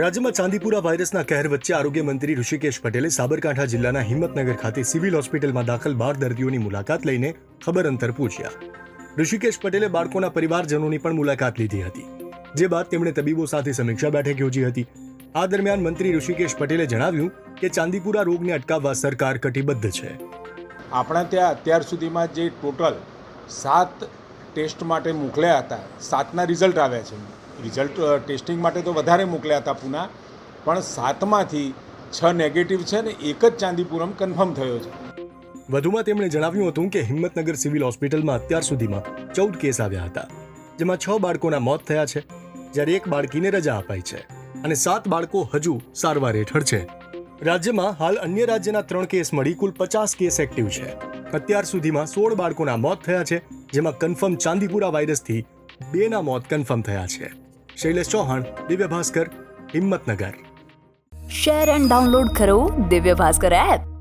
રાજ્યમાં ચાંદીપુરા વાયરસના કહેર વચ્ચે આરોગ્ય મંત્રી ઋષિકેશ પટેલે સાબરકાંઠા જિલ્લાના હિંમતનગર ખાતે સિવિલ હોસ્પિટલમાં દાખલ બાર દર્દીઓની મુલાકાત લઈને ખબર અંતર પૂછ્યા. ઋષિકેશ પટેલે બાળકોના પરિવારજનોની પણ મુલાકાત લીધી હતી, જે બાદ તેમણે તબીબો સાથે સમીક્ષા બેઠક યોજી હતી. આ દરમિયાન મંત્રી ઋષિકેશ પટેલે જણાવ્યું કે ચાંદીપુરા રોગને અટકાવવા સરકાર કટિબદ્ધ છે. આપણા ત્યાં અત્યાર સુધીમાં જે ટોટલ સાત ટેસ્ટ માટે મોકલ્યા હતા, સાતના રિઝલ્ટ આવ્યા છે. રિઝલ્ટ ટેસ્ટિંગ માટે તો વધારે મોકલ્યા હતા પુના, પણ સાતમાંથી છ નેગેટિવ છે ને એક જ ચાંદીપુરમ કન્ફર્મ થયો છે. વધુમાં તેમણે જણાવ્યું હતું કે હિંમતનગર સિવિલ હોસ્પિટલમાં અત્યાર સુધીમાં ચૌદ કેસ આવ્યા હતા, જેમાં છ બાળકોના મોત થયા છે, જ્યારે એક બાળકીને રજા અપાઈ છે અને સાત બાળકો હજુ સારવાર હેઠળ છે. રાજ્યમાં હાલ અન્ય રાજ્યના ત્રણ કેસ મળી, કુલ પચાસ કેસ એક્ટિવ છે. અત્યાર સુધીમાં સોળ બાળકોના મોત થયા છે, જેમાં કન્ફર્મ ચાંદીપુરા વાયરસથી બેના મોત કન્ફર્મ થયા છે. Shailesh Chauhan, Divya Bhaskar, Himmatnagar. Share and download કરો દિવ્ય ભાસ્કર એપ.